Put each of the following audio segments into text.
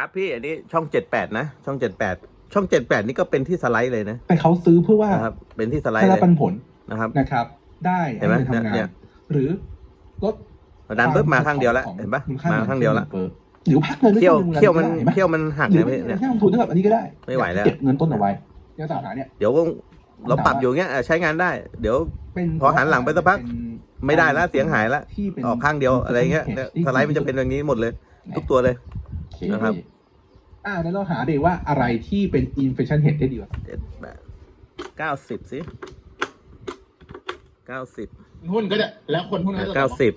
ครับพี่อันนี้ช่องเจ็ดแปดนะ ช่องเจ็ดแปดช่องเจ็ดแปดนี่ก็เป็นที่สไลด์เลยนะแต่เขาซื้อเพื่อว่านะครับเป็นที่สไลได้ด์รับเลยปันผลนะครับ นะครับ ได้เห็นไหมให้เงินทำงาเนี่นยหรือลดดันปุ๊บมาข้างเดียวแล้วของเห็นปะมูลค่มาข้างเดียวแล้วเฟ้อหรือพักเงินไเที่ยวในเที่ยวมันได้ห็นปะเที่ยวมันหักหรืเนี่อยพี่เนี่ยไม่ลงทุนเท่ากับอันนี้ก็ได้ไม่ไหวแล้ว เก็บเงินต้นเอาไว้เนี่ยสถานะเนี่ย เดี๋ยวเราปรับอยู่เงี้ยอะใช้งานได้ เดี๋ยว เป็นพอหันหลังไปสักพักเป็นไม่ได้แล้วเสียงหายแล้วที่เป็นออกข้างเดียวอะไรเงี้ยเนี่ยสไลด์มันจะเป็นอย่างนี้หมดเลย ทุกตัวเลยโอเค นะครับอ่าแล้วเราหาดีว่าอะไรที่เป็น inflation hedge ได้ดีกว่าเจ็ดแปดเก้าสิบสิเก้าสิบหุ้นก็จะแล้วคนพวกนั้นจะเก้าสิบ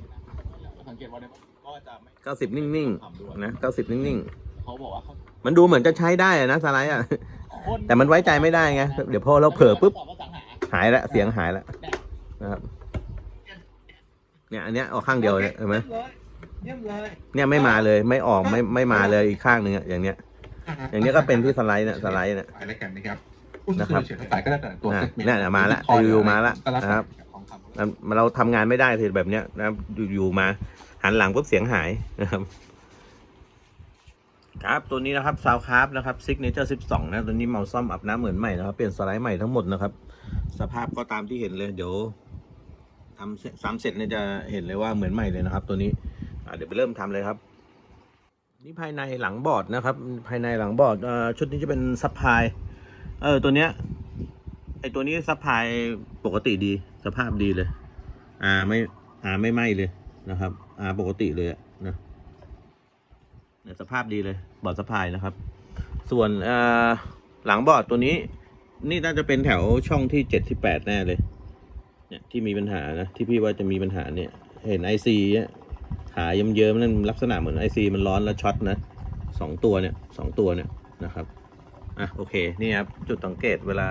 สังเกตว่าเนี่ยก็จะไม่เก้าสิบนิ่งๆนะเก้าสิบนิ่งเขาบอกว่าเขาๆมันดูเหมือนจะใช้ได้อะนะสไลด์อะคนแต่มันไว้ใจไม่ได้ไง เดี๋ยวพอเราเผลอปุ๊บตอบว่าสังหาหายละเสียงหายละนะครับเนี่ยอันเนี้ยออกข้างเดียวเนี่ยเห็นไหม เยี่ยมเลย เนี่ยไม่มาเลยไม่ออกไม่ไม่มาเลยอีกข้างหนึ่งอะอย่างเนี้ย อย่างเนี้ยก็เป็นที่สไลด์เนี่ยสไลด์เนี่ย ไปแล้วกันนะครับหุ้นนะครับเฉลี่ยสายก็ได้แต่ตัวอะ segment เนี่ยมาละ Bitcoin รีวิวมาละก็แล้วแต่นะครับ ของคำมันเราทำงานไม่ได้ทีแบบเนี้ยนะครับอยู่ๆมาหันหลังปุ๊บเสียงหายนะครับครับตัวนี้นะครับซาวคาร์นะครับซิกเนเจอร์สิบสองนะตัวนี้เมาซ่อมอาบน้ำเหมือนใหม่นะครับเปลี่ยนสไลด์ใหม่ทั้งหมดนะครับ สภาพก็ตามที่เห็นเลยเดี๋ยวทำเสร็จซ้ำเสร็จเนี่ยจะเห็นเลยว่าเหมือนใหม่เลยนะครับ ตัวนี้อะ เดี๋ยวไปเริ่มทำเลยครับ นี่ภายในหลังบอร์ดนะครับ ภายในหลังบอร์ดชุดนี้จะเป็นซัพพลายเออตัวเนี้ยไอตัวนี้ซัพพลายปกติดี สภาพดีเลย อ่าไม่อ่าไม่ไหม้เลยนะครับ อ่าปกติเลยนะเนี่ยสภาพดีเลย บอร์ดสะพายนะครับ ส่วนอ่าหลังบอร์ดตัวนี้ นี่น่าจะเป็นแถวช่องที่เจ็ดที่แปดแน่เลย เนี่ยที่มีปัญหานะที่พี่ว่าจะมีปัญหาเนี่ย เห็นไอซีเนี่ย ขาเยิ้มๆนั่นลักษณะเหมือนไอซีมันร้อนแล้วช็อตนะสองตัวเนี่ยสองตัวเนี่ยนะครับอะโอเคนี่ครับจุดสังเกตเวลา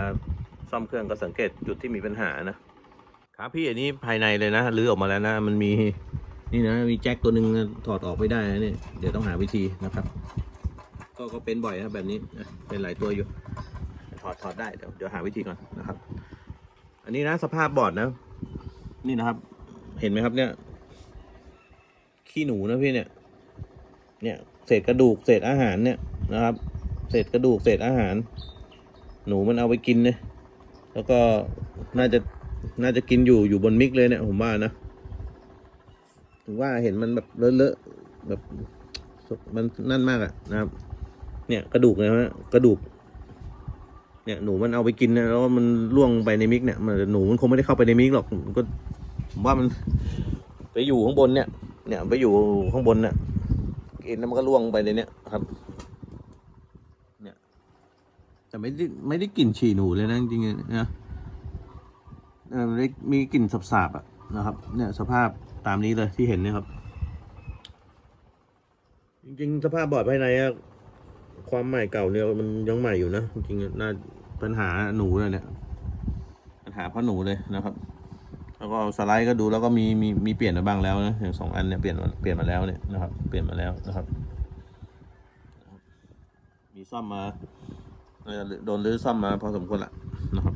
ซ่อมเครื่องก็สังเกตจุดที่มีปัญหานะครับพี่อันนี้ภายในเลยนะรื้อออกมาแล้วนะมันมีนี่นะมีแจ็คตัวหนึ่งถอดออกไม่ได้นะเนี่ยเดี๋ยวต้องหาวิธีนะครับ ก็ก็เป็นบ่อยนะแบบนี้เป็นหลายตัวอยู่ ถอดถอดได้เดี๋ยวเดี๋ยวหาวิธีก่อนนะครับ อันนี้นะสภาพบอร์ดนะ นี่นะครับ เห็นไหมครับเนี่ย ขี้หนูนะพี่เนี่ย เนี่ยเศษกระดูกเศษอาหารเนี่ยนะครับ เศษกระดูกเศษอาหาร หนูมันเอาไปกินเนี่ยแล้วก็น่าจะน่าจะกินอยู่อยู่บนมิกเลยเนี่ยผมว่านะถึงว่าเห็นมันแบบเลอะๆแบบมันนั่นมากอะนะครับ เนี่ยกระดูกนะฮะกระดูก เนี่ยหนูมันเอาไปกินนะแล้วมันล่วงไปในมิกเนี่ยมันหนูมันคงไม่ได้เข้าไปในมิกหรอกก็ผมว่ามันไปอยู่ข้างบนเนี่ย เนี่ยไปอยู่ข้างบนเนี่ยกินแล้วมันก็ล่วงไปในเนี่ยครับ เนี่ย แต่ไม่ได้ไม่ได้กลิ่นฉี่หนูเลยนะจริงๆนะเออมันได้มีกลิ่นสาบๆอะนะครับ เนี่ยสภาพตามนี้เลยที่เห็นเนี่ยครับ จริงๆ สภาพบอร์ดภายในอะความใหม่เก่าเนี่ยมันยังใหม่อยู่นะจริงๆน่าปัญหาหนูเลยเนี่ยปัญหาเพราะหนูเลยนะครับ แล้วก็สไลด์ก็ดูแล้วก็มีมีมีเปลี่ยนมาบ้างแล้วนะอย่างสองอันเนี่ยเปลี่ยนมาเปลี่ยนมาแล้วเนี่ยนะครับ เปลี่ยนมาแล้วนะครับ มีซ่อมมาโดนรื้อซ่อมมาพอสมควรละนะครับ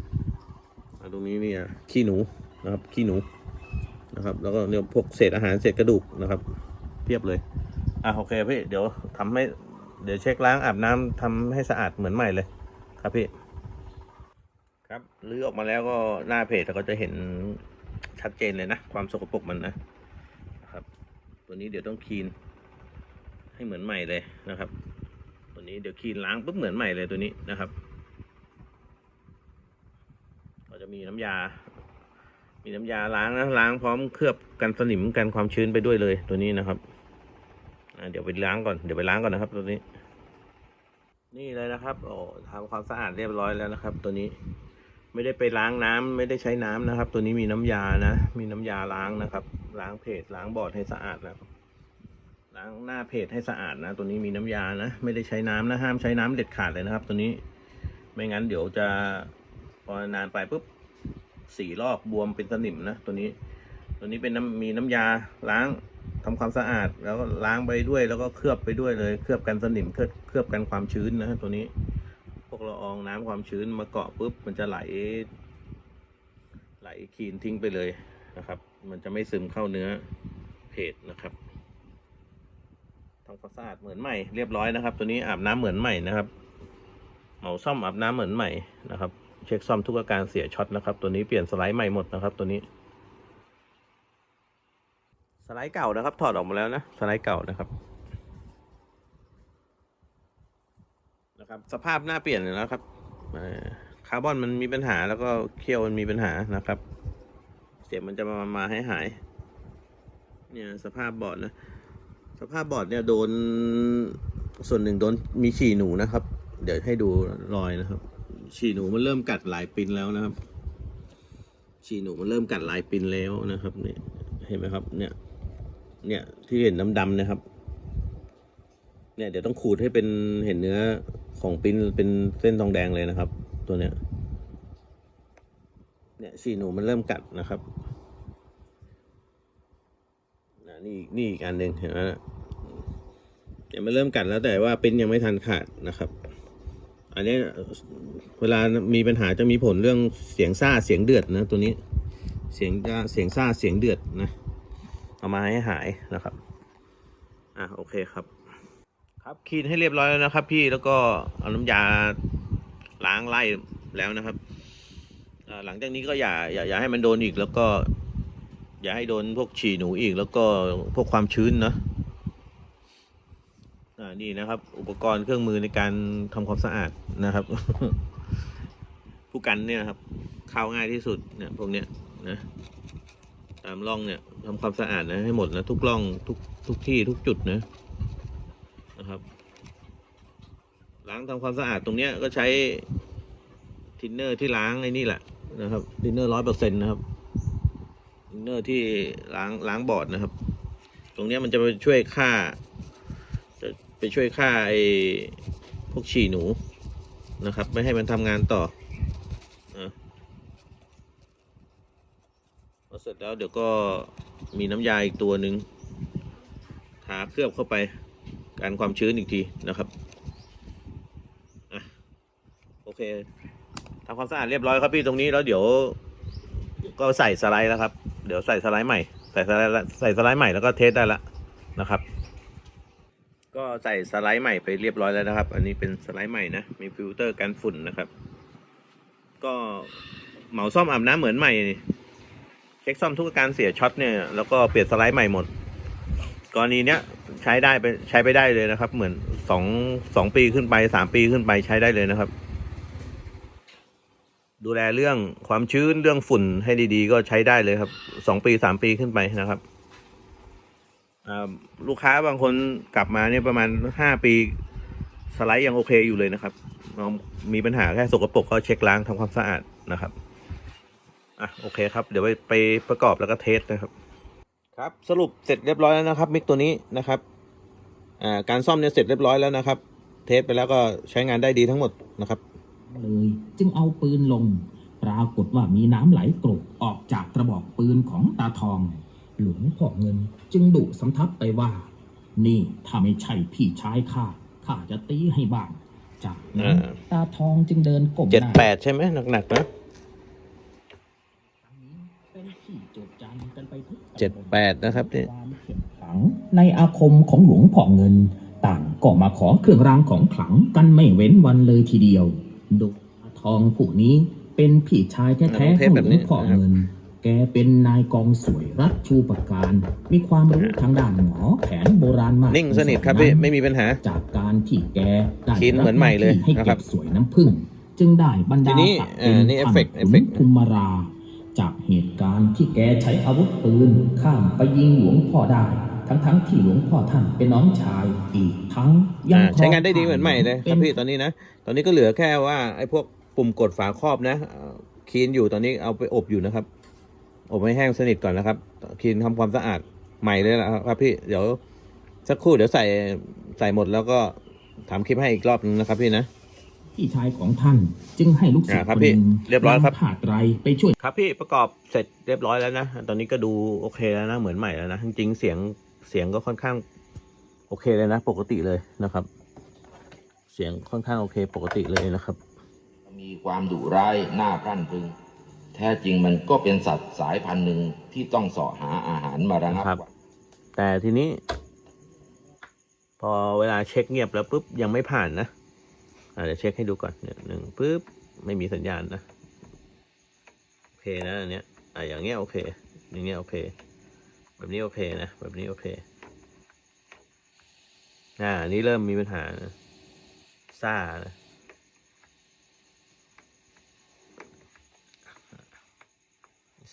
ตรงนี้เนี่ยขี้หนูนะครับขี้หนูนะครับ แล้วก็เนี่ยพวกเศษอาหารเศษกระดูกนะครับเพียบเลยอะโอเคพี่เดี๋ยวทำให้เดี๋ยวเช็คล้างอาบน้ำทำให้สะอาดเหมือนใหม่เลย ครับพี่ครับรื้อออกมาแล้วก็หน้าเพจเราก็จะเห็น ชัดเจนเลยนะ ความสกปรกมันนะครับ ตัวนี้เดี๋ยวต้องคลีน ให้เหมือนใหม่เลยนะครับ ตัวนี้เดี๋ยวคลีนล้างปุ๊บเหมือนใหม่เลยตัวนี้นะครับ ก็จะมีน้ำยา มีน้ำยาล้างนะล้างพร้อมเคลือบกันสนิมกันความชื้นไปด้วยเลยตัวนี้นะครับเดี๋ยวไปล้างก่อนเดี๋ยวไปล้างก่อนนะครับ ตัวนี้ นี่เลยนะครับ โอ้ทำความสะอาดเรียบร้อยแล้วนะครับ ตัวนี้ ไม่ได้ไปล้างน้ำไม่ได้ใช้น้ำนะครับ ตัวนี้มีน้ำยานะ มีน้ำยาล้างนะครับ ล้างเพจล้างบอร์ดให้สะอาดนะล้างหน้าเพจให้สะอาดนะ ตัวนี้มีน้ำยานะไม่ได้ใช้น้ำนะห้ามใช้น้ำเด็ดขาดเลยนะครับ ตัวนี้ไม่งั้นเดี๋ยวจะพอนานไปปุ๊บสี่รอบบวมเป็นสนิมนะตัวนี้ ตัวนี้เป็นน้ำมีน้ำยาล้างทำความสะอาด แล้วก็ล้างไปด้วยแล้วก็เคลือบไปด้วยเลย เคลือบกันสนิมเคลือบเคลือบกันความชื้นนะตัวนี้ พวกละอองน้ำความชื้นมาเกาะปุ๊บมันจะไหล ไหลคีนทิ้งไปเลยนะครับ มันจะไม่ซึมเข้าเนื้อเพจนะครับทำความสะอาดเหมือนใหม่เรียบร้อยนะครับ ตัวนี้อาบน้ำเหมือนใหม่นะครับเหมาซ่อมอาบน้ำเหมือนใหม่นะครับ เช็คซ่อมทุกอาการเสียช็อตนะครับ ตัวนี้เปลี่ยนสไลด์ใหม่หมดนะครับ ตัวนี้ สไลด์เก่านะครับ ถอดออกมาแล้วนะสไลด์เก่านะครับ นะครับ สภาพหน้าเปลี่ยนเลยนะครับคาร์บอนมันมีปัญหาแล้วก็เคี่ยวมันมีปัญหานะครับ เสียงมันจะมามาให้หาย เนี่ยสภาพบอร์ดนะ สภาพบอร์ดเนี่ยโดนส่วนหนึ่งโดนมีฉี่หนูนะครับ เดี๋ยวให้ดูรอยนะครับ ฉี่หนูมันเริ่มกัดหลายปินแล้วนะครับ ฉี่หนูมันเริ่มกัดหลายปินแล้วนะครับ เนี่ยเห็นไหมครับ เนี่ย เนี่ยที่เห็นดำๆนะครับ เนี่ยเดี๋ยวต้องขูดให้เป็นเห็นเนื้อของปิ้นเป็นเส้นทองแดงเลยนะครับ ตัวเนี้ย เนี่ยฉี่หนูมันเริ่มกัดนะครับน,นี่นี่อีกอันหนึ่งเห็นไหมนะเนี่ยมันเริ่มกัดแล้วแต่ว่าปิ้นยังไม่ทันขาดนะครับ อันนี้เวลามีปัญหาจะมีผลเรื่องเสียงซ่าเสียงเดือดนะตัวนี้ เสียงจะเสียงซ่าเสียงเดือดนะ เอามาให้หายนะครับ อะโอเคครับ ครับคลีนให้เรียบร้อยแล้วนะครับ พี่แล้วก็เอาน้ำยาล้างไล่แล้วนะครับหลังจากนี้ก็อย่าอย่าอย่าให้มันโดนอีก แล้วก็ อย่าให้โดนพวกฉี่หนูอีก แล้วก็พวกความชื้นนะอ่านี่นะครับ อุปกรณ์เครื่องมือในการทำความสะอาดนะครับ ผู้กันเนี่ยครับเข้าง่ายที่สุดเนี่ยพวกเนี้ยนะตามร่องเนี่ยทำความสะอาดนะให้หมดนะทุกร่องทุกทุกที่ทุกจุดนะนะครับ ล้างทำความสะอาดตรงเนี้ยก็ใช้ทินเนอร์ที่ล้างไอ้นี่แหละนะครับทินเนอร์ร้อยเปอร์เซ็นต์นะครับทินเนอร์ที่ล้างล้างบอร์ดนะครับ ตรงเนี้ยมันจะไปช่วยฆ่า จะไปช่วยฆ่าไอ้พวกฉี่หนูนะครับ ไม่ให้มันทำงานต่อนะพอเสร็จแล้วเดี๋ยวก็มีน้ำยาอีกตัวหนึ่งทาเคลือบเข้าไปการความชื้นอีกทีนะครับ เคทำความสะอาดเรียบร้อยครับพี่ตรงนี้แล้วเดี๋ยว ก็ใส่สไลด์แล้วครับ เดี๋ยวใส่สไลด์ใหม่ใส่สไลด์ใส่สไลด์ใหม่แล้วก็เทสได้ล้วนะครับ ก็ใส่สไลด์ใหม่ไปเรียบร้อยแล้วนะครับ อันนี้เป็นสไลด์ใหม่นะมีฟิลเตอร์กันฝุ่นนะครับ ก็เหมาซ่อมอาบน้ำเหมือนใหม่เช็คซ่อมทุกการเสียช็อตเนี่ยแล้วก็เปลี่ยนสไลด์ใหม่หมดกรณีเนี้ยใช้ได้ไปใช้ไปได้เลยนะครับ เหมือนสองสองปีขึ้นไปสามปีขึ้นไปใช้ได้เลยนะครับ ดูแลเรื่องความชื้นเรื่องฝุ่นให้ดีๆ ก็ใช้ได้เลยครับสองปีสามปีขึ้นไปนะครับลูกค้าบางคนกลับมาเนี่ยประมาณห้าปีสไลด์ยังโอเคอยู่เลยนะครับ มีปัญหาแค่สกปรกก็เช็คล้างทำความสะอาดนะครับ อะโอเคครับ เดี๋ยวไปไปประกอบแล้วก็เทสนะครับ ครับสรุปเสร็จเรียบร้อยแล้วนะครับ มิกตัวนี้นะครับ อ่าการซ่อมเนี่ยเสร็จเรียบร้อยแล้วนะครับ เทสไปแล้วก็ใช้งานได้ดีทั้งหมดนะครับ เลย จึงเอาปืนลง ปรากฏว่ามีน้ำไหลกรกออกจากกระบอกปืนของตาทอง หลวงพ่อเงินจึงดุสำทับไปว่า นี่ถ้าไม่ใช่พี่ชายข้าข้าจะตีให้บ้างจากนั้นอ่าตาทองจึงเดินก้มหเจ็ดน้าแปดใช่ไหมหนักๆนะเป็นที่โจดจันกันไปทุกเจ็ดแปดนะครับเนี่ยความเข้มขลังในอาคมของหลวงพ่อเงิน ต่างก็มาขอเครื่องรางของขลังกันไม่เว้นวันเลยทีเดียวโดยตาทองผู้นี้เป็นพี่ชายแท้ๆของหลวงพ่อเงิน แกเป็นนายกองสวยรัฐชูประการ มีความรู้ทางด้านหมอแผนโบราณมากนิ่งสนิทครับพี่ไม่มีปัญหา จากการที่แกได้คิดเหมือนใหม่เลยรับน้าที่ให้นะครัเก็บบสวยน้ำผึ้งจึงได้บรรทีดานี้ศักดิ์เอ่เป็นอนี่ท่าน effect ขุน effect ภูมิรา จากเหตุการณ์ที่แกใช้อาวุธปืนข้ามไปยิงหลวงพ่อได้ ทั้งๆที่หลวงพ่อท่านเป็นน้องชายอีกทั้งยังอ่าครอใช้งานได้ดีเหมือนใหม่เลยครับป็นพี่ตอนนี้นะ ตอนนี้ก็เหลือแค่ว่าไอ้พวกปุ่มกดฝาครอบนะเอ่อคีนอยู่ตอนนี้เอาไปอบอยู่นะครับ อบให้แห้งสนิทก่อนนะครับคีนทำความสะอาดใหม่เลยนะครับพี่เดี๋ยวสักครู่เดี๋ยวใส่ใส่หมดแล้วก็ทำคลิปให้อีกรอบนึงนะครับพี่นะพี่ชายของท่านจึงให้ลูกศิษอ่าย์ครัคบนพี่หนึ่งเรียบร้อยครับนำผ้าไตรไปช่วยครับพี่ประกอบเสร็จเรียบร้อยแล้วนะ ตอนนี้ก็ดูโอเคแล้วนะเหมือนใหม่แล้วนะจริงๆเสียง เสียงก็ค่อนข้างโอเคเลยนะ ปกติเลยนะครับ เสียงค่อนข้างโอเค ปกติเลยนะครับ มีความดุร้ายน่าพรั่นพรึง แท้จริงมันก็เป็นสัตว์สายพันธุ์หนึ่งที่ต้องเสาะหาอาหารมาระงับครับไว้แต่ทีนี้ พอเวลาเช็คเงียบแล้วปุ๊บยังไม่ผ่านนะอ่าเดี๋ยวเช็คให้ดูก่อนเนี่ยหนึ่งปุ๊บไม่มีสัญญาณนะ โอเคนะอันเนี้ยอ่าอย่างเงี้ยโอเค อย่างเงี้ยโอเค แบบนี้โอเคนะ แบบนี้โอเค อ่า นี้เริ่มมีปัญหานะซ่านะ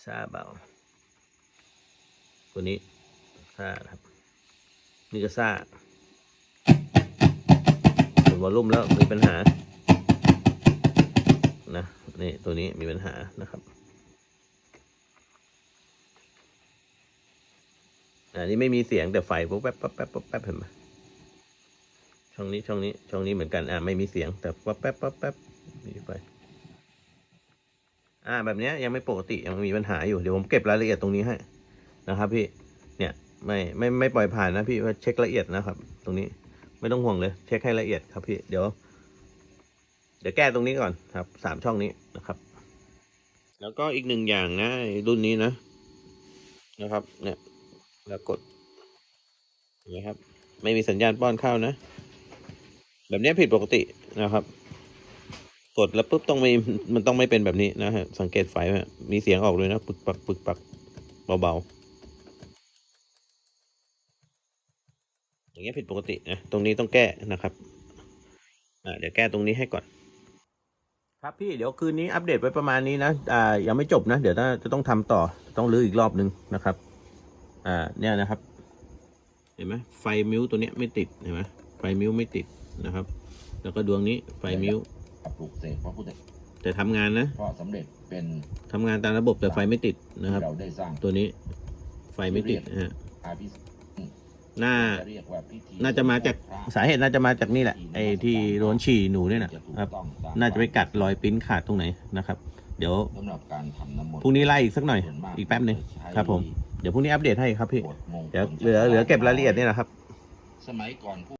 ซ่าเบา ตัวนี้ซ่าครับ นี่ก็ซ่าส่วนวอลลุ่มแล้วมีปัญหา นะ นี่ตัวนี้มีปัญหานะครับ อันนี้ไม่มีเสียงแต่ไฟปุ๊บแป๊บแป๊บแป๊บแป๊บเห็นไหมช่องนี้ช่องนี้ช่องนี้เหมือนกันอ่าไม่มีเสียงแต่แป๊บแป๊บแป๊บแป๊บมีไฟอ่าแบบนี้ยังไม่ปกติยังมีปัญหาอยู่เดี๋ยวผมเก็บรายละเอียดตรงนี้ให้นะครับ พี่เนี่ยไม่ไม่ไม่ปล่อยผ่านนะพี่ว่าเช็คละเอียดนะครับ ตรงนี้ไม่ต้องห่วงเลย เช็คให้ละเอียดครับพี่เดี๋ยว เดี๋ยวแก้ตรงนี้ก่อนครับสามช่องนี้นะครับ แล้วก็อีกหนึ่งอย่างนะรุ่นนี้นะนะครับ เนี่ย แล้วกดเห็นะครับ ไม่มีสัญญาณป้อนเข้านะ แบบนี้ผิดปกตินะครับ กดแล้วปุ๊บต้องไม่มันต้องไม่เป็นแบบนี้นะฮะ สังเกตไฟฮะมีเสียงออกเลยนะปึกปักปึกปักเบาๆ อย่างเงี้ยผิดปกตินะตรงนี้ต้องแก้นะครับอ่าเดี๋ยวแก้ตรงนี้ให้ก่อน ครับพี่เดี๋ยวคืนนี้อัปเดตไว้ประมาณนี้นะอ่ายังไม่จบนะ เดี๋ยวจะต้องทำต่อต้องรื้ออีกรอบนึงนะครับ อ่าเนี่ยนะครับ เห็นไหมไฟมิวตัวเนี้ยไม่ติดเห็นไหมไฟมิวไม่ติดนะครับ แล้วก็ดวงนี้ไฟมิวปลูกเสกพระพุทธแต่ทำงานนะเพราะสำเร็จเป็นทำงานตามระบบแต่ไฟไม่ติดนะครับที่เราได้สร้างตัวนี้ ไฟไม่ติดนะฮะอาภิษน่าจะเรียกว่าพิธีน่าจะมาจากสาเหตุน่าจะมาจากนี่แหละไอ้ที่โดนฉี่หนูเนี่ยนะครับ น่าจะไปกัดรอยปริ้นขาดตรงไหนนะครับ เดี๋ยวสำหรับการทำน้ำมนต์พรุ่งนี้ไล่อีกสักหน่อยส่วมากอีกแป๊บหนึ่งจะใช้ครับผม เดี๋ยวพรุ่งนี้อัปเดตให้ครับพี่บทมงคลเดี๋ยวเหลือเหลือเก็บรายละเอียดนี่แหละครับ สมัยก่อนผู้